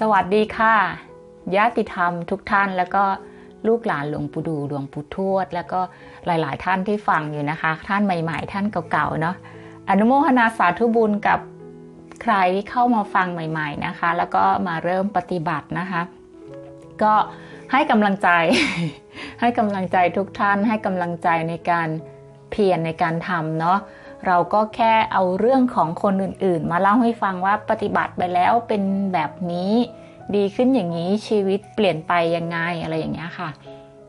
สวัสดีค่ะญาติธรรมทุกท่านแล้วก็ลูกหลานหลวงปู่ดูหลวงปู่ทวด แล้วก็หลาย ๆ ท่านที่ฟังอยู่นะคะ ท่านใหม่ ๆ ท่านเก่า ๆ เนาะอนุโมทนาสาธุบุญกับใครที่เข้ามาฟังใหม่ ๆ นะคะ แล้วก็มาเริ่มปฏิบัตินะคะ ก็ให้กำลังใจ ให้กำลังใจทุกท่าน ให้กำลังใจในการเพียรในการทำเนาะ เราก็แค่เอาเรื่องของคนอื่นๆ มาเล่าให้ฟังว่าปฏิบัติไปแล้วเป็นแบบนี้ ดีขึ้นอย่างนี้ชีวิตเปลี่ยนไปยังไงอะไรอย่างเงี้ยค่ะ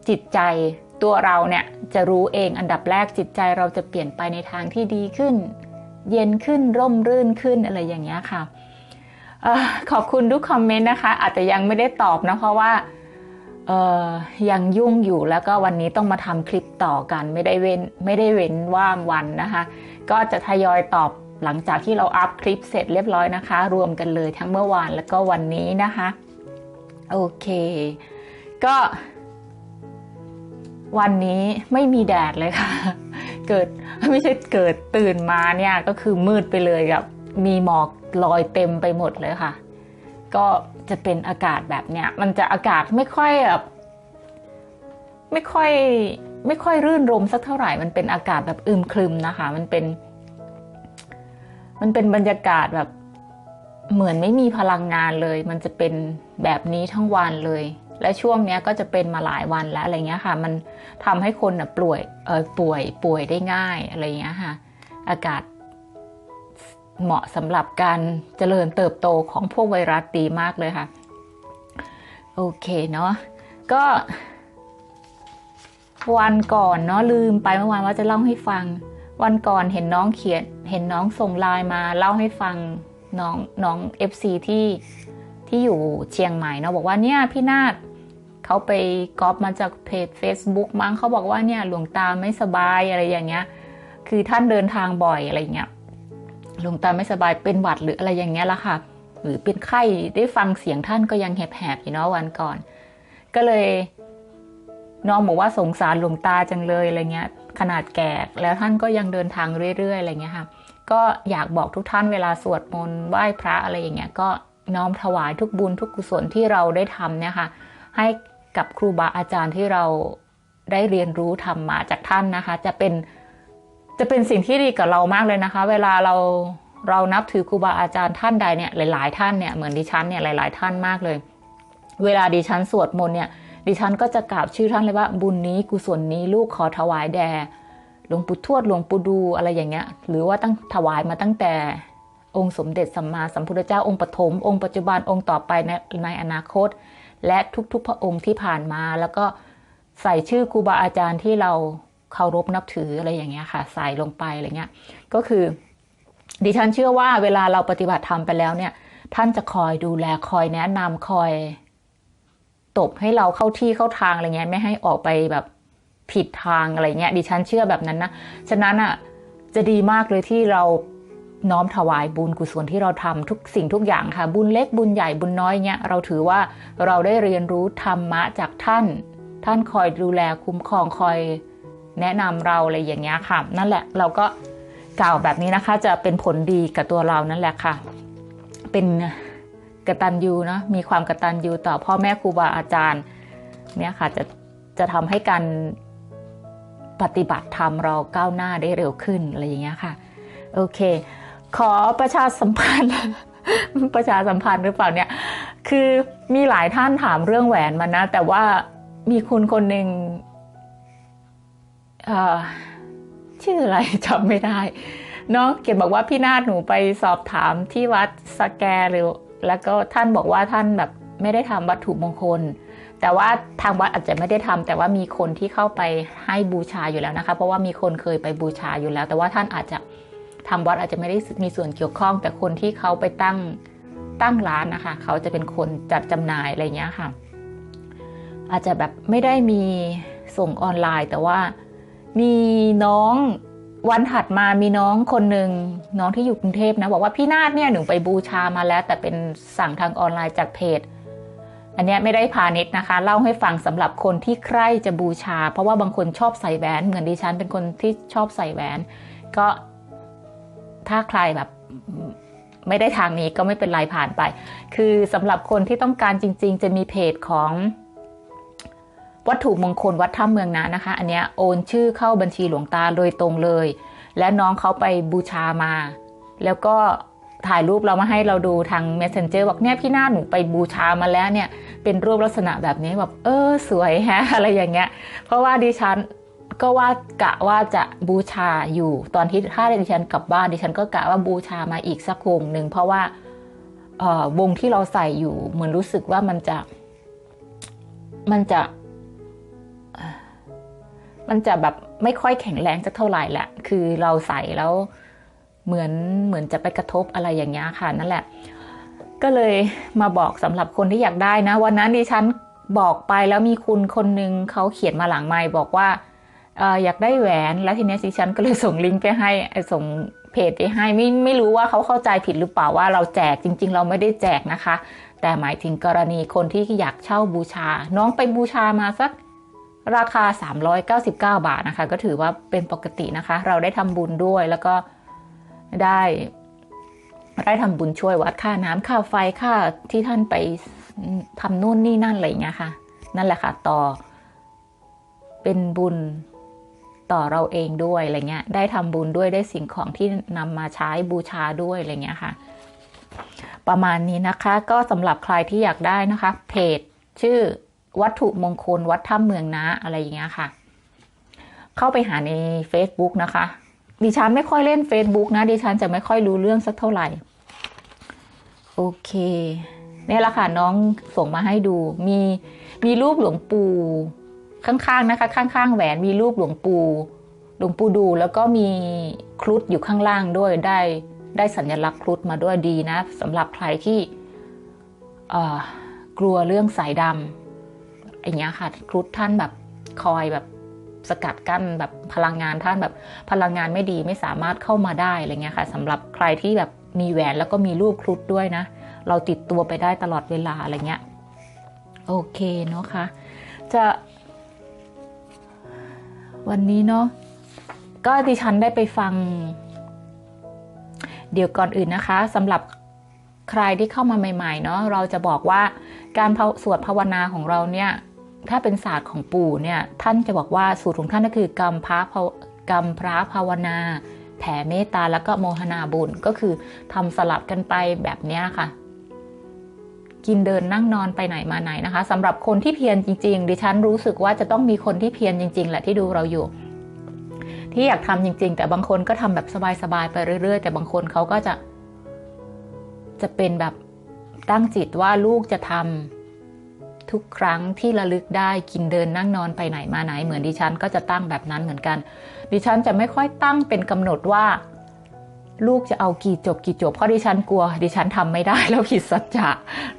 จิตใจตัวเราเนี่ยจะรู้เองอันดับแรกจิตใจเราจะเปลี่ยนไปในทางที่ดีขึ้น เย็นขึ้นร่มรื่นขึ้นอะไรอย่างเงี้ยค่ะอขอบคุณทุกคอมเมนต์นะคะ อาจจะยังไม่ได้ตอบนะเพราะว่า ยังยุ่งอยู่แล้วก็วันนี้ต้องมาทำคลิปต่อกันไม่ได้เว้นไม่ได้เว้นว่างวันนะคะ ก็จะทยอยตอบหลังจากที่เราอัพคลิปเสร็จเรียบร้อยนะคะ รวมกันเลยทั้งเมื่อวานแล้วก็วันนี้นะคะ โอเค ก็ วันนี้ไม่มีแดดเลยค่ะ เกิดไม่ใช่เกิดตื่นมาเนี่ยก็คือมืดไปเลยกับมีหมอกลอยเต็มไปหมดเลยค่ะ ก็ จะเป็นอากาศแบบเนี้ยมันจะอากาศไม่ค่อยแบบไม่ค่อยไม่ค่อยรื่นรมสักเท่าไหร่ มันเป็นอากาศแบบอึมครึมนะคะ มันเป็น มันเป็นบรรยากาศแบบเหมือนไม่มีพลังงานเลย มันจะเป็นแบบนี้ทั้งวันเลย และช่วงนี้ก็จะเป็นมาหลายวันแล้วอะไรเงี้ยค่ะ มันทำให้คนอะป่วยเออป่วยป่วยได้ง่ายอะไรเงี้ยค่ะ อากาศ เหมาะสำหรับการเจริญเติบโตของพวกไวรัสดีมากเลยค่ะ โอเคเนาะก็ วันก่อนเนาะลืมไปเมื่อวานว่าจะเล่าให้ฟัง วันก่อนเห็นน้องเขียน เห็นน้องส่งไลน์มาเล่าให้ฟังน้องน้องเอฟซีที่ที่อยู่เชียงใหม่เนาะบอกว่าเนี่ยพี่นาฏเขาไปก๊อปมาจากเพจ Facebook มั้งเขาบอกว่าเนี่ยหลวงตาไม่สบายอะไรอย่างเงี้ย คือท่านเดินทางบ่อยอะไรเงี้ย หลวงตาไม่สบายเป็นหวัดหรืออะไรอย่างเงี้ยละค่ะ หรือเป็นไข้ได้ฟังเสียงท่านก็ยังแหบๆอยู่เนาะวันก่อน ก็เลยน้องบอกว่าสงสารหลวงตาจังเลยอะไรเงี้ย ขนาดแก่แล้วท่านก็ยังเดินทางเรื่อยๆอะไรเงี้ยค่ะก็อยากบอกทุกท่านเวลาสวดมนต์ไหว้พระอะไรอย่างเงี้ยก็น้อมถวายทุกบุญทุกกุศลที่เราได้ทำเนี่ยค่ะให้กับครูบาอาจารย์ที่เราได้เรียนรู้ทำมาจากท่านนะคะ จะเป็น จะเป็นสิ่งที่ดีกับเรามากเลยนะคะ เวลาเราเรานับถือครูบาอาจารย์ท่านใดเนี่ยหลาย ๆ ท่านเนี่ยเหมือนดิฉันเนี่ยหลาย ๆ ท่านมากเลย เวลาดิฉันสวดมนต์เนี่ยดิฉันก็จะกล่าวชื่อท่านเลยว่าบุญนี้กุศลนี้ลูกขอถวายแด่หลวงปู่ทวดหลวงปู่ดูอะไรอย่างเงี้ย หรือว่าตั้งถวายมาตั้งแต่องค์สมเด็จสัมมาสัมพุทธเจ้าองค์ปฐมองค์ปัจจุบันองค์ต่อไปในในอนาคต และทุกๆพระองค์ที่ผ่านมา แล้วก็ใส่ชื่อครูบาอาจารย์ที่เรา เคารพนับถืออะไรอย่างเงี้ยค่ะ ใส่ลงไปอะไรเงี้ย ก็คือ ดิฉันเชื่อว่าเวลาเราปฏิบัติธรรมไปแล้วเนี่ย ท่านจะคอยดูแลคอยแนะนำคอยตบให้เราเข้าที่เข้าทางอะไรเงี้ย ไม่ให้ออกไปแบบผิดทางอะไรเงี้ย ดิฉันเชื่อแบบนั้นนะ ฉะนั้นอะจะดีมากเลยที่เราน้อมถวายบุญกุศลที่เราทำทุกสิ่งทุกอย่างค่ะ บุญเล็กบุญใหญ่บุญน้อยเงี้ยเราถือว่าเราได้เรียนรู้ธรรมะจากท่าน ท่านคอยดูแลคุ้มครองคอย แนะนำเราอะไรอย่างเงี้ยค่ะ นั่นแหละเราก็กล่าวแบบนี้นะคะ จะเป็นผลดีกับตัวเรานั่นแหละค่ะ เป็นกระตัญญูเนาะมีความกระตัญญูต่อพ่อแม่ครูบาอาจารย์เนี่ยค่ะจะจะทำให้การปฏิบัติธรรมเราก้าวหน้าได้เร็วขึ้นอะไรอย่างเงี้ยค่ะ โอเค ขอประชาสัมพันธ์ ประชาสัมพันธ์หรือเปล่าเนี่ย คือมีหลายท่านถามเรื่องแหวนมานะ แต่ว่ามีคุณคนหนึ่ง ชื่ออะไรจำไม่ได้น้องเกียรติบอกว่าพี่นาฏหนูไปสอบถามที่วัดสแกหรือแล้วก็ท่านบอกว่าท่านแบบไม่ได้ทำวัตถุมงคล แต่ว่าทางวัดอาจจะไม่ได้ทำแต่ว่ามีคนที่เข้าไปให้บูชาอยู่แล้วนะคะ เพราะว่ามีคนเคยไปบูชาอยู่แล้ว แต่ว่าท่านอาจจะทำวัดอาจจะไม่ได้มีส่วนเกี่ยวข้อง แต่คนที่เขาไปตั้งตั้งร้านนะคะ เขาจะเป็นคนจัดจำหน่ายอะไรเงี้ยค่ะ อาจจะแบบไม่ได้มีส่งออนไลน์ แต่ว่า มีน้องวันถัดมามีน้องคนหนึ่งน้องที่อยู่กรุงเทพนะบอกว่าพี่นาฏเนี่ยหนูไปบูชามาแล้ว แต่เป็นสั่งทางออนไลน์จากเพจ อันนี้ไม่ได้พาณิชย์นะคะ เล่าให้ฟังสำหรับคนที่ใคร่จะบูชา เพราะว่าบางคนชอบใส่แหวนเหมือนดิฉันเป็นคนที่ชอบใส่แหวน ก็ถ้าใครแบบไม่ได้ทางนี้ก็ไม่เป็นไรผ่านไป คือสำหรับคนที่ต้องการจริง ๆ จะมีเพจของ วัตถุมงคลวัดถ้ำเมืองนะนะคะ อันเนี้ยโอนชื่อเข้าบัญชีหลวงตาโดยตรงเลย และน้องเขาไปบูชามา แล้วก็ถ่ายรูปเรามาให้เราดูทาง messenger บอกเนี่ยพี่นาหนูไปบูชามาแล้วเนี่ยเป็นรูปลักษณะแบบนี้แบบเออสวยฮะอะไรอย่างเงี้ย เพราะว่าดิฉันก็ว่ากะว่าจะบูชาอยู่ตอนที่ถ้าดิฉันกลับบ้านดิฉันก็กะว่าบูชามาอีกสักวงหนึ่งเพราะว่าเอ่อวงที่เราใส่อยู่เหมือนรู้สึกว่ามันจะ มันจะ มันจะแบบไม่ค่อยแข็งแรงสักเท่าไหร่แหละ คือเราใส่แล้วเหมือนเหมือนจะไปกระทบอะไรอย่างเงี้ยค่ะนั่นแหละ ก็เลยมาบอกสำหรับคนที่อยากได้นะ วันนั้นดิฉันบอกไปแล้วมีคุณคนหนึ่งเขาเขียนมาหลังไมค์บอกว่าอออยากได้แหวนแล้วทีนี้ดิฉันก็เลยส่งลิงก์ไปให้ส่งเพจไปให้ไม่ไม่รู้ว่าเขาเข้าใจผิดหรือเปล่าว่าเราแจกจริง ๆ เราไม่ได้แจกนะคะ แต่หมายถึงกรณีคนที่อยากเช่าบูชา น้องไปบูชามาสัก ราคา 399 บาทนะคะ ก็ถือว่าเป็นปกตินะคะ เราได้ทำบุญด้วยแล้วก็ได้ได้ทำบุญช่วยวัดค่าน้ำค่าไฟค่าที่ท่านไปทำนู่นนี่นั่นอะไรอย่างเงี้ยค่ะ นั่นแหละค่ะ ต่อ เป็นบุญต่อเราเองด้วยอะไรเงี้ย ได้ทำบุญด้วยได้สิ่งของที่นำมาใช้บูชาด้วยอะไรเงี้ยค่ะ ประมาณนี้นะคะ ก็สำหรับใครที่อยากได้นะคะ เพจชื่อ วัตถุมงคล วัดถ้ำเมืองนะอะไรอย่างเงี้ยค่ะ เข้าไปหาใน Facebook นะคะ ดิฉันไม่ค่อยเล่น Facebook นะ ดิฉันจะไม่ค่อยรู้เรื่องสักเท่าไหร่ โอเคเนี่แหละค่ะน้องส่งมาให้ดู มีมีรูปหลวงปู่ข้างๆนะคะ ข้างๆแหวนมีรูปหลวงปู่หลวงปู่ดูแล้วก็มีครุฑอยู่ข้างล่างด้วยได้ได้สัญลักษณ์ครุฑมาด้วยดีนะสำหรับใครที่กลัวเรื่องสายดำ อย่างเงี้ยค่ะครุฑท่านแบบคอยแบบสกัดกั้นแบบพลังงานท่านแบบพลังงานไม่ดีไม่สามารถเข้ามาได้อะไรเงี้ยค่ะสำหรับใครที่แบบมีแหวนแล้วก็มีรูปครุฑด้วยนะ เราติดตัวไปได้ตลอดเวลาอะไรเงี้ยโอเคเนาะคะจะ วันนี้เนาะก็ดิฉันได้ไปฟัง เดี๋ยวก่อนอื่นนะคะสำหรับใครที่เข้ามาใหม่ ๆ เนาะเราจะบอกว่าการสวดภาวนาของเราเนี่ย ถ้าเป็นศาสตร์ของปู่เนี่ยท่านจะบอกว่าสูตรของท่านก็คือกรรมพระกรรมพระภาวนาแผ่เมตตาแล้วก็โมหนาบุญก็คือทำสลับกันไปแบบนี้ค่ะ กินเดินนั่งนอนไปไหนมาไหนนะคะสำหรับคนที่เพียรจริง ๆ ดิฉันรู้สึกว่าจะต้องมีคนที่เพียรจริง ๆ แหละที่ดูเราอยู่ ที่อยากทำจริง ๆ แต่บางคนก็ทำแบบสบายๆไปเรื่อย ๆ แต่บางคนเขาก็จะ จะเป็นแบบตั้งจิตว่าลูกจะทำ ทุกครั้งที่ระลึกได้กินเดินนั่งนอนไปไหนมาไหน เหมือนดิฉันก็จะตั้งแบบนั้นเหมือนกัน ดิฉันจะไม่ค่อยตั้งเป็นกำหนดว่า ลูกจะเอากี่จบกี่จบเพราะดิฉันกลัว ดิฉันทำไม่ได้แล้วผิดสัจจะ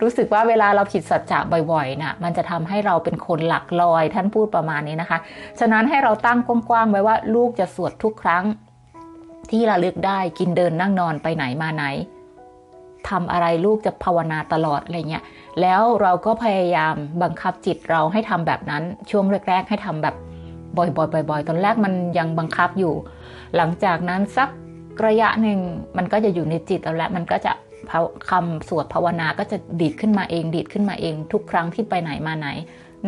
รู้สึกว่าเวลาเราผิดสัจจะบ่อยๆนะ่ะ มันจะทำให้เราเป็นคนหลักลอยท่านพูดประมาณนี้นะคะ ฉะนั้นให้เราตั้งกว้างๆไว้ว่า ลูกจะสวดทุกครั้ง ที่ระลึกได้กินเดินนั่งนอนไปไหนมาไหน ทำอะไรลูกจะภาวนาตลอดอะไรเงี้ยแล้วเราก็พยายามบังคับจิตเราให้ทำแบบนั้นช่วงแรก ๆ ให้ทำแบบบ่อยๆบ่อยๆตอนแรกมันยังบังคับอยู่ หลังจากนั้นสักระยะหนึ่งมันก็จะอยู่ในจิตเราแล้วมันก็จะคำสวดภาวนาก็จะดีดขึ้นมาเอง ดีดขึ้นมาเอง ทุกครั้งที่ไปไหนมาไหน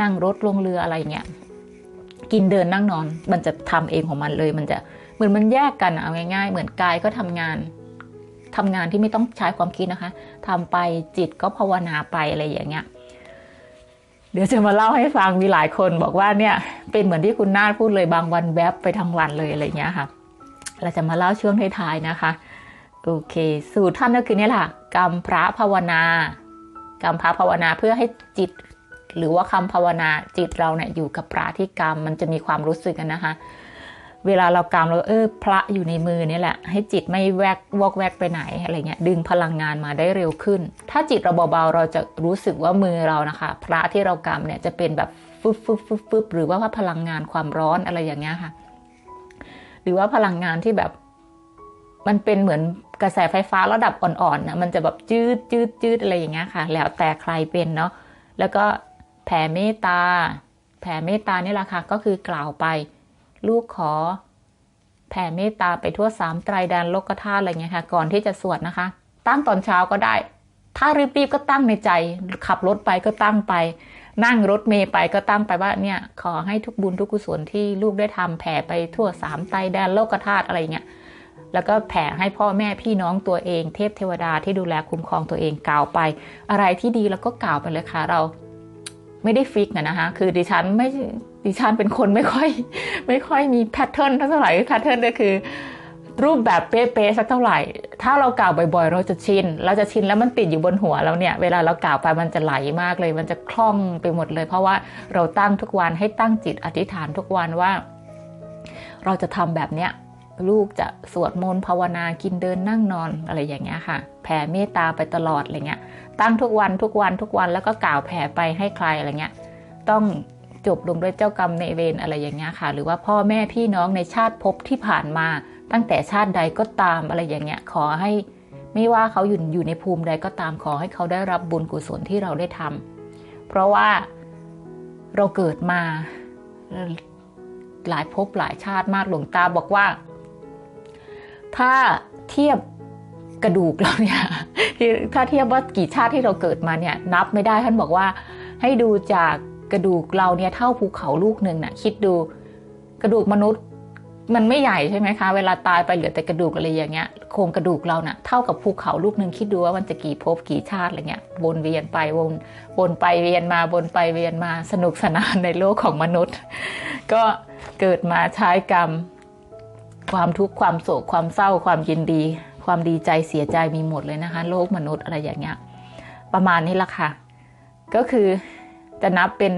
นั่งรถลงเรืออะไรเงี้ยกินเดินนั่งนอน มันจะทำเองของมันเลย มันจะเหมือนมันแยกกันเอาง่าย ๆ เหมือนกายก็ทำงาน ทำงานที่ไม่ต้องใช้ความคิดนะคะทำไปจิตก็ภาวนาไปอะไรอย่างเงี้ย เดี๋ยวจะมาเล่าให้ฟังมีหลายคนบอกว่าเนี่ย เป็นเหมือนที่คุณนาฏพูดเลยบางวันแวบไปทั้งวันเลยอะไรเงี้ยค่ะ เราจะมาเล่าช่วงท้ายๆนะคะโอเค สูตรท่านก็คือนี่แหละกรรมพระภาวนากรรมพระภาวนาเพื่อให้จิต หรือว่าคำภาวนาจิตเราเนี่ยอยู่กับพระที่กรรมมันจะมีความรู้สึกกันนะคะ เวลาเรากำเราเออพระอยู่ในมือนี่แหละ ให้จิตไม่แวกวอกแวกไปไหนอะไรเงี้ยดึงพลังงานมาได้เร็วขึ้น ถ้าจิตเราเบาๆเราจะรู้สึกว่ามือเรานะคะ พระที่เรากำเนี่ยจะเป็นแบบฟึบฟึบฟึบฟึบหรือว่าพลังงานความร้อนอะไรอย่างเงี้ยค่ะ หรือว่าพลังงานที่แบบมันเป็นเหมือนกระแสไฟฟ้าระดับอ่อนๆนะมันจะแบบจืดจืดจืดอะไรอย่างเงี้ยค่ะ แล้วแต่ใครเป็นเนาะแล้วก็แผ่เมตตา แผ่เมตตานี่แหละค่ะก็คือกล่าวไป ลูกขอ แผ่เมตตาไปทั่วสามไตรแดนโลกธาตุอะไรเงี้ยค่ะ ก่อนที่จะสวดนะคะ ตั้งตอนเช้าก็ได้ ถ้ารีบๆก็ตั้งในใจ ขับรถไปก็ตั้งไป นั่งรถเมย์ไปก็ตั้งไปว่าเนี่ย ขอให้ทุกบุญทุกกุศลที่ลูกได้ทำแผ่ไปทั่วสามไตแดนโลกธาตุอะไรเงี้ยแล้วก็แผ่ให้พ่อแม่พี่น้องตัวเอง เทพเทวดาที่ดูแลคุ้มครองตัวเองกล่าวไป อะไรที่ดีแล้วก็กล่าวไปเลยค่ะเรา ไม่ได้ฟิกนะคะ คือดิฉันไม่ ดิฉันเป็นคนไม่ค่อย ไม่ค่อยมีแพทเทิร์นเท่าไหร่แพทเทิร์นก็คือ รูปแบบเป๊ะๆสักเท่าไหร่ ถ้าเรากล่าวบ่อยๆ เราจะชินเราจะชินแล้วมันติดอยู่บนหัวเราเนี่ย เวลาเรากล่าวไปมันจะไหลมากเลย มันจะคล่องไปหมดเลย เพราะว่าเราตั้งทุกวันให้ตั้งจิตอธิษฐานทุกวันว่า เราจะทำแบบเนี้ยลูกจะสวดมนต์ภาวนากินเดินนั่งนอนอะไรอย่างเงี้ยค่ะ แผ่เมตตาไปตลอดอะไรเงี้ยตั้งทุกวันทุกวันทุกวันแล้วก็กล่าวแผ่ไปให้ใครอะไรเงี้ย ต้อง จบลงด้วยเจ้ากรรมในเวรอะไรอย่างเงี้ยค่ะ หรือว่าพ่อแม่พี่น้องในชาติภพที่ผ่านมา ตั้งแต่ชาติใดก็ตามอะไรอย่างเงี้ยขอให้ไม่ว่าเขาอยู่อยู่ในภูมิใดก็ตามขอให้เขาได้รับบุญกุศลที่เราได้ทำเพราะว่าเราเกิดมาหลายภพหลายชาติมากหลวงตาบอกว่า ถ้าเทียบกระดูกเราเนี่ยถ้าเทียบว่ากี่ชาติที่เราเกิดมาเนี่ย นับไม่ได้ท่านบอกว่าให้ดูจาก กระดูกเราเนี่ยเท่าภูเขาลูกหนึ่งน่ะ คิดดูกระดูกมนุษย์มันไม่ใหญ่ใช่ไหมคะ เวลาตายไปเหลือแต่กระดูกอะไรอย่างเงี้ยโครงกระดูกเราน่ะเท่ากับภูเขาลูกหนึ่งคิดดูว่ามันจะกี่ภพกี่ชาติอะไรเงี้ยวนเวียนไปวนวนไปเวียนมาวนไปเวียนมาสนุกสนานในโลกของมนุษย์ ก็เกิดมาใช้กรรม ความทุกข์ความโศกความเศร้าความยินดี ความดีใจเสียใจมีหมดเลยนะคะ โลกมนุษย์อะไรอย่างเงี้ยประมาณนี้ละค่ะ ก็คือ จะนับเป็น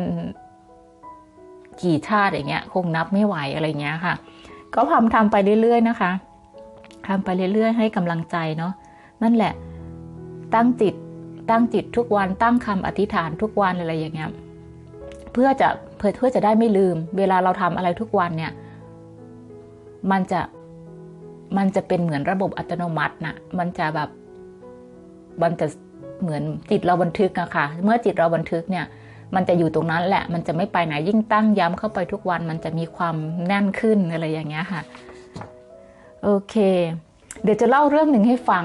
กี่ชาติอย่างเงี้ย คงนับไม่ไหวอะไรเงี้ยค่ะ ก็ทำทำไปเรื่อยๆนะคะทำไปเรื่อยๆ ให้กำลังใจเนาะนั่นแหละ ตั้งจิต ตั้งจิตทุกวันตั้งคำอธิษฐานทุกวันอะไรอย่างเงี้ยเพื่อจะเพื่อเพื่อจะได้ไม่ลืม เวลาเราทำอะไรทุกวันเนี่ย มันจะมันจะเป็นเหมือนระบบอัตโนมัตินะมันจะแบบ มันจะเหมือนจิตเราบันทึกอะค่ะ เมื่อจิตเราบันทึกเนี่ย มันจะอยู่ตรงนั้นแหละ มันจะไม่ไปไหนยิ่งตั้งย้ำเข้าไปทุกวัน มันจะมีความแน่นขึ้นอะไรอย่างเงี้ยค่ะ โอเค เดี๋ยวจะเล่าเรื่องหนึ่งให้ฟัง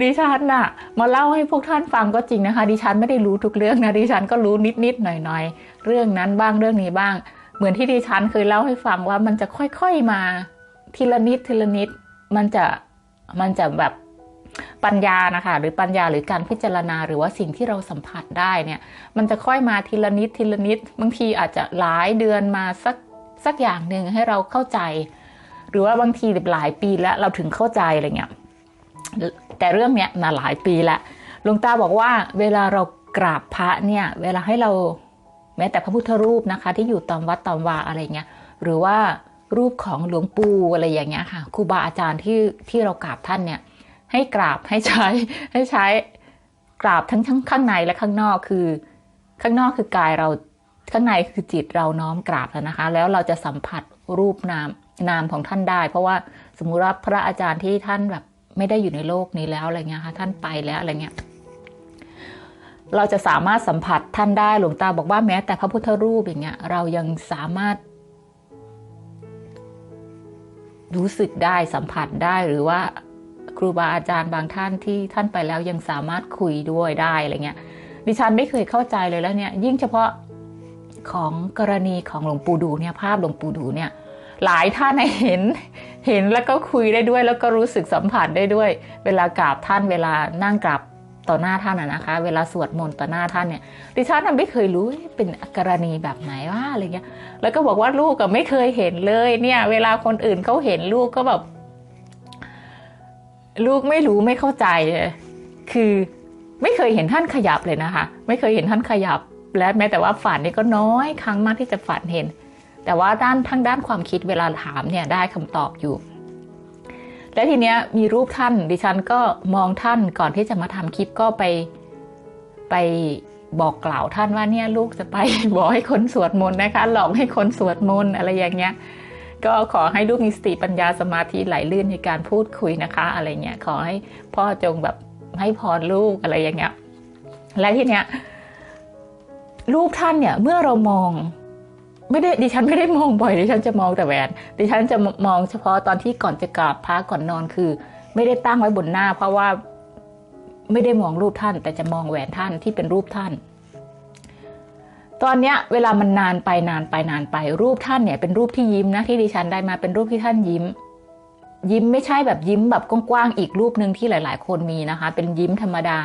ดิฉันน่ะมาเล่าให้พวกท่านฟังก็จริงนะคะ ดิฉันไม่ได้รู้ทุกเรื่องนะดิฉันก็รู้นิดๆหน่อยๆ เรื่องนั้นบ้างเรื่องนี้บ้าง เหมือนที่ดิฉันเคยเล่าให้ฟังว่ามันจะค่อยๆมา ทีละนิดทีละนิด มันจะมันจะแบบ ปัญญานะคะ หรือปัญญาหรือการพิจารณา หรือว่าสิ่งที่เราสัมผัสได้เนี่ย มันจะค่อยมาทีละนิดทีละนิด บางทีอาจจะหลายเดือนมาสักสักอย่างหนึ่งให้เราเข้าใจ หรือว่าบางทีหลายปีแล้วเราถึงเข้าใจอะไรเงี้ยแต่เรื่องเนี้ยมาหลายปีแล้วหลวงตาบอกว่าเวลาเรากราบพระเนี่ย เวลาให้เราแม้แต่พระพุทธรูปนะคะ ที่อยู่ตามวัดตามวาอะไรเงี้ยหรือว่ารูปของหลวงปู่อะไรอย่างเงี้ยค่ะครูบาอาจารย์ที่ที่เรากราบท่านเนี่ย ให้กราบให้ใช้ ให้ใช้ กราบทั้งทั้งข้างในและข้างนอกคือ ข้างนอกคือกายเราข้างในคือจิตเราน้อมกราบแล้วนะคะ แล้วเราจะสัมผัสรูปนามนามของท่านได้ เพราะว่าสมมุติว่าพระอาจารย์ที่ท่านแบบไม่ได้อยู่ในโลกนี้แล้วอะไรเงี้ยค่ะท่านไปแล้วอะไรเงี้ยเราจะสามารถสัมผัสท่านได้หลวงตาบอกว่าแม้ แต่พระพุทธรูปอย่างเงี้ยเรายังสามารถ รู้สึกได้สัมผัสได้หรือว่า ครูบาอาจารย์บางท่านที่ท่านไปแล้วยังสามารถคุยด้วยได้อะไรเงี้ยดิฉันไม่เคยเข้าใจเลยแล้วเนี่ยยิ่งเฉพาะของกรณีของหลวงปู่ดูเนี่ยภาพหลวงปู่ดูเนี่ยหลายท่านเห็นเห็นแล้วก็คุยได้ด้วย แล้วก็รู้สึกสัมผัสได้ด้วย เวลากราบท่านเวลานั่งกราบต่อหน้าท่านนะคะ เวลาสวดมนต์ต่อหน้าท่านเนี่ยดิฉันไม่เคยรู้เป็นกรณีแบบไหนว่าอะไรเงี้ยแล้วก็บอกว่าลูกก็ไม่เคยเห็นเลยเนี่ย เวลาคนอื่นเขาเห็นลูกก็แบบ ลูกไม่รู้ไม่เข้าใจ คือไม่เคยเห็นท่านขยับเลยนะคะ ไม่เคยเห็นท่านขยับ และแม้แต่ว่าฝันนี่ก็น้อยครั้งมากที่จะฝันเห็น แต่ว่าด้านทั้งด้านความคิดเวลาถามเนี่ยได้คำตอบอยู่ และทีเนี้ยมีรูปท่านดิฉันก็มองท่านก่อนที่จะมาทำคลิปก็ไปไปบอกกล่าวท่านว่าเนี่ยลูกจะไปบอกให้คนสวดมนต์นะคะหลอกให้คนสวดมนต์อะไรอย่างเงี้ย ก็ขอให้ลูกมีสติปัญญาสมาธิไหลลื่นในการพูดคุยนะคะ อะไรเงี้ยขอให้พ่อจงแบบให้พรลูกอะไรอย่างเงี้ยและทีเนี้ยรูปท่านเนี่ยเมื่อเรามองไม่ได้ดิฉันไม่ได้มองบ่อยดิฉันจะมองแต่แหวน ดิฉันจะมองเฉพาะตอนที่ก่อนจะกราบพระก่อนนอนคือ ไม่ได้ตั้งไว้บนหน้า เพราะว่าไม่ได้มองรูปท่าน แต่จะมองแหวนท่านที่เป็นรูปท่าน ตอนเนี้ยเวลามันนานไปนานไปนานไป รูปท่านเนี่ยเป็นรูปที่ยิ้มนะที่ดิฉันได้มาเป็นรูปที่ท่านยิ้ม ยิ้มไม่ใช่แบบยิ้มแบบกว้างๆอีกรูปหนึ่งที่หลาย ๆ คนมีนะคะ เป็นยิ้มธรรมดา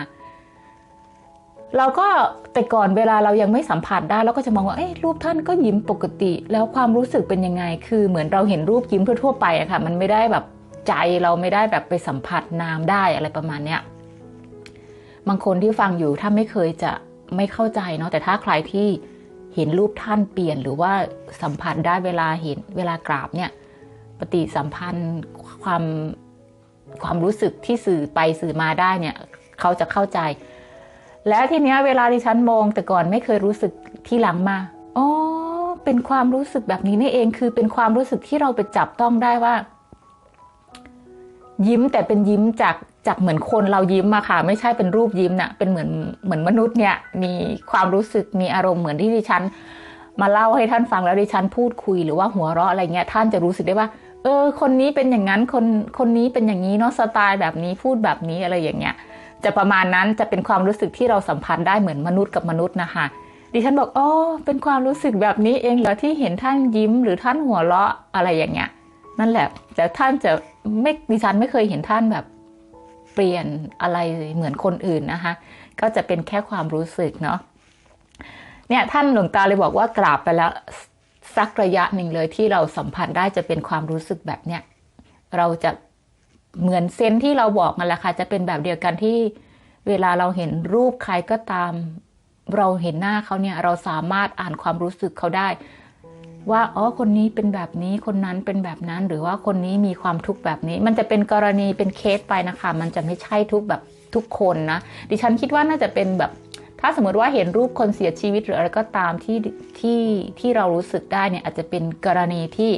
เราก็แต่ก่อนเวลาเรายังไม่สัมผัสได้เราก็จะมองว่าเอ้รูปท่านก็ยิ้มปกติ แล้วความรู้สึกเป็นยังไง คือเหมือนเราเห็นรูปยิ้มทั่วๆไปอะค่ะ มันไม่ได้แบบใจเราไม่ได้แบบไปสัมผัสนามได้อะไรประมาณเนี้ยบางคนที่ฟังอยู่ถ้าไม่เคยจะ ไม่เข้าใจเนาะแต่ถ้าใครที่เห็นรูปท่านเปลี่ยนหรือว่าสัมผัสได้เวลาเห็นเวลากราบเนี่ยปฏิสัมพันธ์ความความรู้สึกที่สื่อไปสื่อมาได้เนี่ยเขาจะเข้าใจ แล้วทีเนี้ยเวลาที่ฉันมองแต่ก่อนไม่เคยรู้สึกที่หลังมาอ๋อเป็นความรู้สึกแบบนี้นี่เองคือเป็นความรู้สึกที่เราไปจับต้องได้ว่า ยิ้มแต่เป็นยิ้มจาก จากเหมือนคนเรายิ้มมาค่ะ ไม่ใช่เป็นรูปยิ้มนะ่ะเป็นเหมือนเหมือนมนุษย์เนี่ยมีความรู้สึกมีอารมณ์เหมือนที่ดิฉัน มาเล่าให้ท่านฟังแล้วดิฉันพูดคุยหรือว่าหัวเราะอะไรเงี้ยท่านจะรู้สึกได้ว่า เออ คนนี้เป็นอย่างนั้นคนคนนี้เป็นอย่างนี้เนาะสไตล์แบบนี้พูดแบบนี้อะไรอย่างเงี้ยจะประมาณนั้นจะเป็นความรู้สึกที่เราสัมพันธ์ได้เหมือนมนุษย์กับมนุษย์นะคะดิฉันบอกอ๋อเป็นความรู้สึกแบบนี้เองเหรอที่เห็นท่านยิ้มหรือท่านหัวเราะอะไรอย่างเงี้ยนั่นแหละแต่ท่านจะไม่ดิฉันไม่เคยเห็นท่านแบบ เปลี่ยนอะไรเหมือนคนอื่นนะคะ ก็จะเป็นแค่ความรู้สึกเนาะเนี่ยท่านหลวงตาเลยบอกว่ากราบไปแล้วสักระยะหนึ่งเลยที่เราสัมผัสได้จะเป็นความรู้สึกแบบเนี้ยเราจะเหมือนเซนที่เราบอกนั่นแหละค่ะจะเป็นแบบเดียวกันที่เวลาเราเห็นรูปใครก็ตาม เราเห็นหน้าเขาเนี่ยเราสามารถอ่านความรู้สึกเขาได้ ว่าอ๋อคนนี้เป็นแบบนี้คนนั้นเป็นแบบนั้น หรือว่าคนนี้มีความทุกข์แบบนี้ มันจะเป็นกรณีเป็นเคสไปนะคะ มันจะไม่ใช่ทุกแบบทุกคนนะ ดิฉันคิดว่าน่าจะเป็นแบบ ถ้าสมมติว่าเห็นรูปคนเสียชีวิตหรืออะไรก็ตามที่ที่ที่เรารู้สึกได้เนี่ยอาจจะเป็นกรณีที่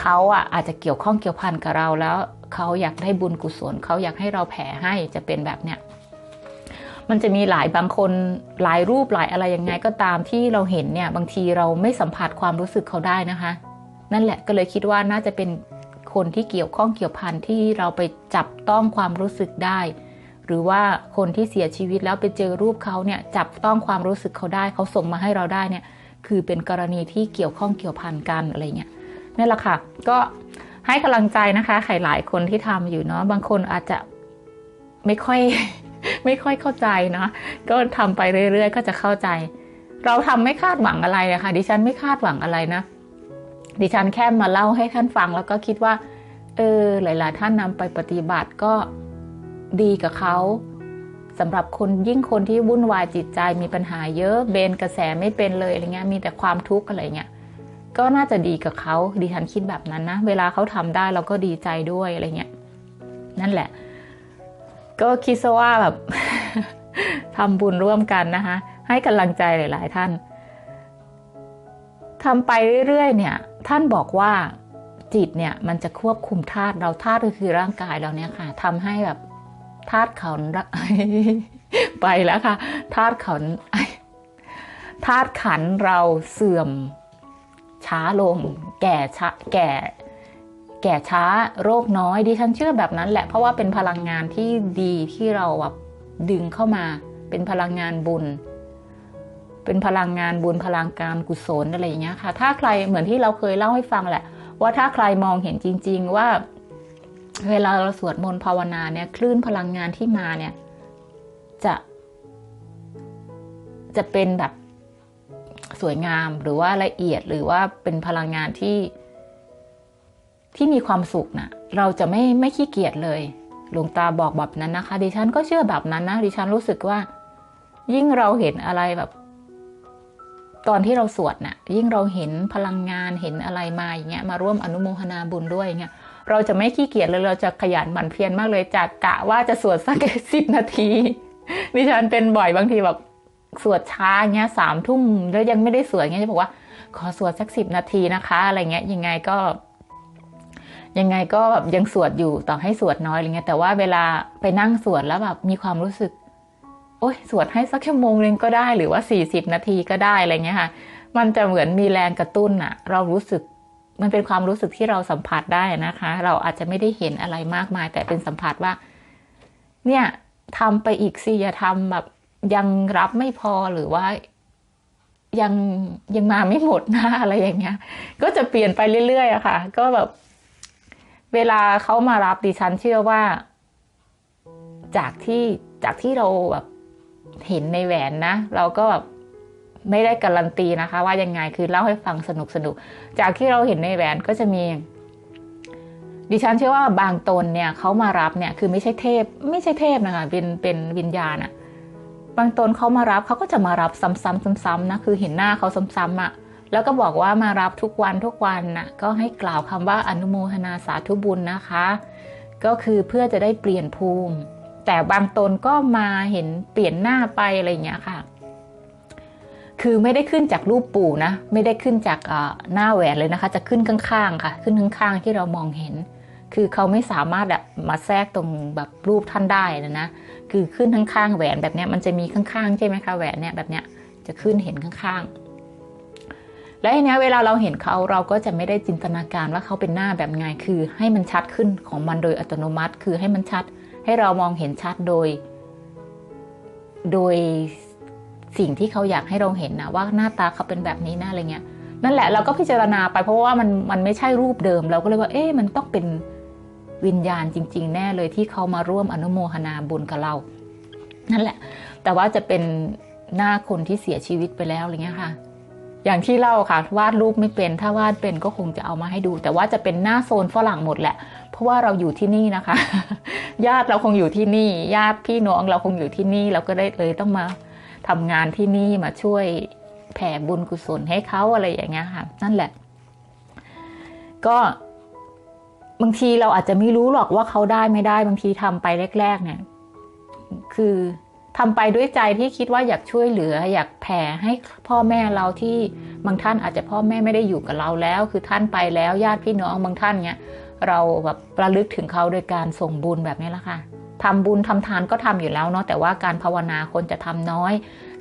เขาอะอาจจะเกี่ยวข้องเกี่ยวพันกับเราแล้วเขาอยากได้บุญกุศลเขาอยากให้เราแผ่ให้จะเป็นแบบเนี้ย มันจะมีหลายบางคนหลายรูปหลายอะไรยังไงก็ตามที่เราเห็นเนี่ยบางทีเราไม่สัมผัสความรู้สึกเขาได้นะคะ นั่นแหละก็เลยคิดว่าน่าจะเป็นคนที่เกี่ยวข้องเกี่ยวพันที่เราไปจับต้องความรู้สึกได้ หรือว่าคนที่เสียชีวิตแล้วไปเจอรูปเขาเนี่ยจับต้องความรู้สึกเขาได้เขาส่งมาให้เราได้เนี่ยคือเป็นกรณีที่เกี่ยวข้องเกี่ยวพันกันอะไรเงี้ยนี่แหละค่ะ ก็ให้กำลังใจนะคะใครหลายคนที่ทำอยู่เนาะบางคนอาจจะไม่ค่อย ไม่ค่อยเข้าใจนะ ก็ทำไปเรื่อย ๆ ก็จะเข้าใจ เราทำไม่คาดหวังอะไรอะค่ะ ดิฉันไม่คาดหวังอะไรนะ ดิฉันแค่มาเล่าให้ท่านฟังแล้วก็คิดว่า เออ หลาย ๆ ท่านนำไปปฏิบัติก็ดีกับเขาสำหรับคนยิ่งคนที่วุ่นวายจิตใจมีปัญหาเยอะเบนกระแสไม่เป็นเลยอะไรเงี้ยมีแต่ความทุกข์อะไรเงี้ยก็น่าจะดีกับเขาดิฉันคิดแบบนั้นนะ เวลาเขาทำได้เราก็ดีใจด้วยอะไรเงี้ยนั่นแหละ ก็คิดซะว่าแบบทำบุญร่วมกันนะคะ ให้กำลังใจหลาย ๆ ท่านทำไปเรื่อย ๆ เนี่ย ท่านบอกว่าจิตเนี่ยมันจะควบคุมธาตุเราธาตุก็คือร่างกายเราเนี่ยค่ะทำให้แบบธาตุเขาไปแล้วค่ะธาตุเขาธาตุขันเราเสื่อมช้าลง แก่ช้าแก่ แก่ช้าโรคน้อยดิฉันเชื่อแบบนั้นแหละเพราะว่าเป็นพลังงานที่ดีที่เราแบบดึงเข้ามา เป็นพลังงานบุญ เป็นพลังงานบุญพลังการกุศลอะไรอย่างเงี้ยค่ะ ถ้าใครเหมือนที่เราเคยเล่าให้ฟังแหละ ว่าถ้าใครมองเห็นจริง ๆ ว่า เวลาเราสวดมนต์ภาวนาเนี่ยคลื่นพลังงานที่มาเนี่ยจะจะเป็นแบบสวยงามหรือว่าละเอียดหรือว่าเป็นพลังงานที่ ที่มีความสุขนะเราจะไม่ไม่ขี้เกียจเลย หลวงตาบอกแบบนั้นนะคะ ดิฉันก็เชื่อแบบนั้นนะ ดิฉันรู้สึกว่า ยิ่งเราเห็นอะไรแบบ ตอนที่เราสวดนะ่ะ ยิ่งเราเห็นพลังงานเห็นอะไรมาอย่างเงี้ย มาร่วมอนุโมทนาบุญด้วยเงี้ยเราจะไม่ขี้เกียจเลยเราจะขยันหมั่นเพียรมากเลยจากกะว่าจะสวดสักสิบนาทีดิฉันเป็นบ่อยบางทีแบบสวดช้าเงี้ยสามทุ่มแล้วยังไม่ได้สวดเงี้ยจะบอกว่า ขอสวดสักสิบนาทีนะคะ อะไรเงี้ยยังไงก็ ยังไงก็แบบยังสวดอยู่ต่อให้สวดน้อยอะไรเงี้ยแต่ว่าเวลาไปนั่งสวดแล้วแบบมีความรู้สึก โอ้ยสวดให้สักชั่วโมงนึงก็ได้หรือว่าสี่สิบนาทีก็ได้อะไรเงี้ยค่ะ มันจะเหมือนมีแรงกระตุ้นอะเรารู้สึกมันเป็นความรู้สึกที่เราสัมผัสได้นะคะ เราอาจจะไม่ได้เห็นอะไรมากมาย แต่เป็นสัมผัสว่า เนี่ยทำไปอีกสิอย่าทำแบบยังรับไม่พอหรือว่ายังยังมาไม่หมดนะอะไรอย่างเงี้ย ก็จะเปลี่ยนไปเรื่อยๆอะค่ะ ก็แบบ เวลาเขามารับดิฉันเชื่อว่า จากที่จากที่เราแบบเห็นในแหวนนะ เราก็แบบไม่ได้การันตีนะคะ ว่ายังไงคือเล่าให้ฟังสนุกสนุก จากที่เราเห็นในแหวนก็จะมี ดิฉันเชื่อว่าบางตนเนี่ยเขามารับเนี่ยคือไม่ใช่เทพ ไม่ใช่เทพนะคะเป็นเป็นวิญญาณอะบางตนเขามารับเขาก็จะมารับซ้ำๆซ้ำๆนะคือเห็นหน้าเขาซ้ำๆอะ แล้วก็บอกว่ามารับทุกวันทุกวันน่ะก็ให้กล่าวคำว่าอนุโมทนาสาธุบุญนะคะ ก็คือเพื่อจะได้เปลี่ยนภูมิ แต่บางตนก็มาเห็นเปลี่ยนหน้าไปอะไรอย่างเงี้ยค่ะ คือไม่ได้ขึ้นจากรูปปู่นะ ไม่ได้ขึ้นจากหน้าแหวนเลยนะคะ จะขึ้นข้างๆค่ะ ขึ้นข้างๆที่เรามองเห็น คือเขาไม่สามารถแบบมาแทรกตรงแบบรูปท่านได้นะนะ คือขึ้นข้างๆแหวนแบบเนี้ยมันจะมีข้างๆใช่ไหมคะแหวนเนี่ยแบบเนี้ยจะขึ้นเห็นข้างๆ และทีนี้เวลาเราเห็นเขาเราก็จะไม่ได้จินตนาการว่าเขาเป็นหน้าแบบไงคือ ให้มันชัดขึ้นของมันโดยอัตโนมัติ คือให้มันชัด ให้เรามองเห็นชัดโดย โดยสิ่งที่เขาอยากให้เราเห็นนะว่าหน้าตาเขาเป็นแบบนี้นะอะไรเงี้ยนั่นแหละเราก็พิจารณาไปเพราะว่ามันมันไม่ใช่รูปเดิม เราก็เลยว่า เอ๊ะมันต้องเป็นวิญญาณจริง ๆ แน่เลยที่เขามาร่วมอนุโมทนาบุญกับเรา นั่นแหละ แต่ว่าจะเป็นหน้าคนที่เสียชีวิตไปแล้วอะไรเงี้ยค่ะ อย่างที่เล่าค่ะ วาดรูปไม่เป็น ถ้าวาดเป็นก็คงจะเอามาให้ดู แต่ว่าจะเป็นหน้าโซนฝรั่งหมดแหละ เพราะว่าเราอยู่ที่นี่นะคะ ญาติเราคงอยู่ที่นี่ ญาติพี่น้องเราคงอยู่ที่นี่ เราก็ได้เลยต้องมาทำงานที่นี่มาช่วยแผ่บุญกุศลให้เขาอะไรอย่างเงี้ยค่ะ นั่นแหละ ก็บางทีเราอาจจะไม่รู้หรอกว่าเขาได้ไม่ได้ บางทีทำไปแรก ๆ เนี่ย คือ ทำไปด้วยใจที่คิดว่าอยากช่วยเหลือ อยากแผ่ให้พ่อแม่เราที่บางท่านอาจจะพ่อแม่ไม่ได้อยู่กับเราแล้ว คือท่านไปแล้วญาติพี่น้องบางท่านเนี้ยเราแบบระลึกถึงเขาโดยการส่งบุญแบบนี้ละค่ะทำบุญทำทานก็ทำอยู่แล้วเนาะแต่ว่าการภาวนาคนจะทำน้อย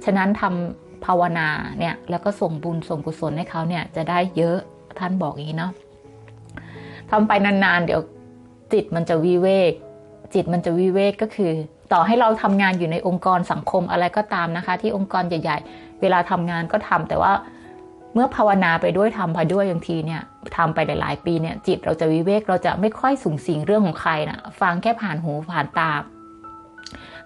ฉะนั้นทำภาวนาเนี่ยแล้วก็ส่งบุญส่งกุศลให้เขาเนี่ยจะได้เยอะท่านบอกอย่างนี้เนาะทำไปนานๆ เดี๋ยวจิตมันจะวิเวก จิตมันจะวิเวกก็คือ ต่อให้เราทำงานอยู่ในองค์กรสังคมอะไรก็ตามนะคะ ที่องค์กรใหญ่ ๆ เวลาทำงานก็ทำแต่ว่าเมื่อภาวนาไปด้วยทำไปด้วยบางทีเนี่ยทำไปหลาย ๆ ปีเนี่ยจิตเราจะวิเวกเราจะไม่ค่อยสูงสิงเรื่องของใครนะฟังแค่ผ่านหูผ่านตา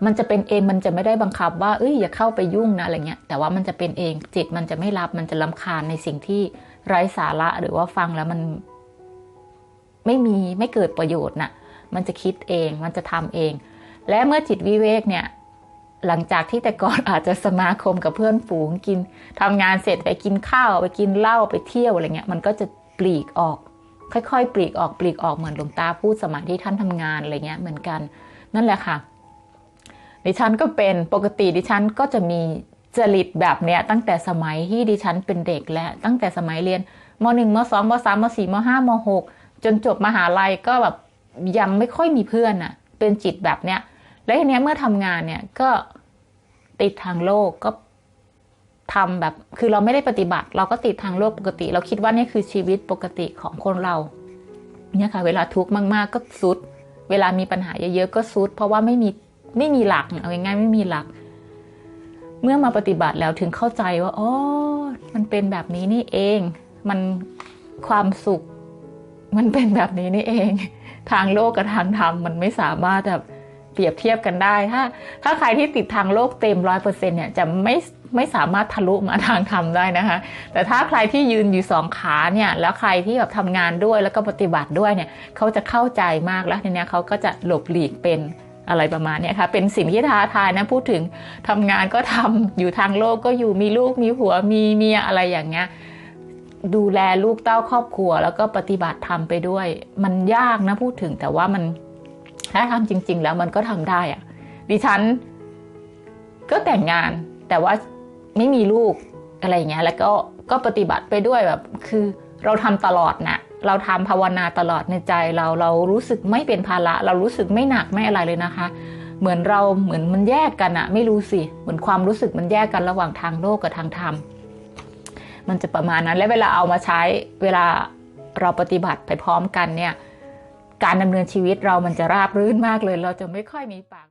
มันจะเป็นเองมันจะไม่ได้บังคับว่าเอ้ยอย่าเข้าไปยุ่งนะอะไรเงี้ยแต่ว่ามันจะเป็นเองจิตมันจะไม่รับมันจะลำคาญในสิ่งที่ไร้สาระหรือว่าฟังแล้วมัน ไม่มีไม่เกิดประโยชน์น่ะ มันจะคิดเองมันจะทำเอง และเมื่อจิตวิเวกเนี่ยหลังจากที่แต่ก่อนอาจจะสมาคมกับเพื่อนฝูงกินทำงานเสร็จไปกินข้าวไปกินเหล้าไปเที่ยวอะไรเงี้ยมันก็จะปลีกออก ค่อยๆ ปลีกออกปลีกออกเหมือนหลวงตาพูดสมัยที่ท่านทำงานอะไรเงี้ยเหมือนกัน นั่นแหละค่ะ ดิฉันก็เป็นปกติดิฉันก็จะมีจริตแบบเนี้ยตั้งแต่สมัยที่ดิฉันเป็นเด็กและตั้งแต่สมัยเรียนมหนึ่งมสองมสามมสี่มห้ามหกจนจบมหาลัยก็แบบยังไม่ค่อยมีเพื่อนอะ่ะ เป็นจิตแบบเนี้ย แล้วทีเนี้ยเมื่อทำงานเนี่ยก็ติดทางโลกก็ทำแบบ คือเราไม่ได้ปฏิบัติ เราก็ติดทางโลกปกติ เราคิดว่านี่คือชีวิตปกติของคนเรา เนี่ยค่ะ เวลาทุกข์มากๆ ก็สุด เวลามีปัญหาเยอะๆก็สุด เพราะว่าไม่มีไม่มีหลักเอาง่ายๆไม่มีหลัก เมื่อมาปฏิบัติแล้วถึงเข้าใจว่าอ๋อมันเป็นแบบนี้นี่เอง มันความสุข มันเป็นแบบนี้นี่เอง ทางโลกกับทางธรรมมันไม่สามารถแบบ เปรียบเทียบกันได้ ถ้า ถ้าใครที่ติดทางโลกเต็มร้อยเปอร์เซ็นเนี่ยจะไม่ไม่สามารถทะลุมาทางธรรมได้นะคะ แต่ถ้าใครที่ยืนอยู่สองขาเนี่ย แล้วใครที่แบบทำงานด้วยแล้วก็ปฏิบัติด้วยเนี่ยเขาจะเข้าใจมากแล้วทีเนี้ยเขาก็จะหลบหลีกเป็นอะไรประมาณนี้ค่ะ เป็นสิ่งที่ท้าทายนะพูดถึงทำงานก็ทำอยู่ทางโลกก็อยู่มีลูกมีผัวมีเมียอะไรอย่างเงี้ยดูแลลูกเต้าครอบครัว แล้วก็ปฏิบัติทำไปด้วย มันยากนะพูดถึงแต่ว่ามัน ถ้าทำจริง ๆ แล้วมันก็ทำได้อะดิฉัน ก็แต่งงานแต่ว่าไม่มีลูกอะไรอย่างเงี้ย แล้วก็ก็ปฏิบัติไปด้วยแบบ คือเราทำตลอดนะเราทำภาวนาตลอดในใจเราเรารู้สึกไม่เป็นภาระ เรารู้สึกไม่หนักไม่อะไรเลยนะคะ เหมือนเราเหมือนมันแยกกันอะไม่รู้สิเหมือนความรู้สึกมันแยกกันระหว่างทางโลกกับทางธรรมมันจะประมาณนั้นและเวลาเอามาใช้เวลาเราปฏิบัติไปพร้อมกันเนี่ย การดำเนินชีวิตเรามันจะราบรื่นมากเลย เราจะไม่ค่อยมีปาก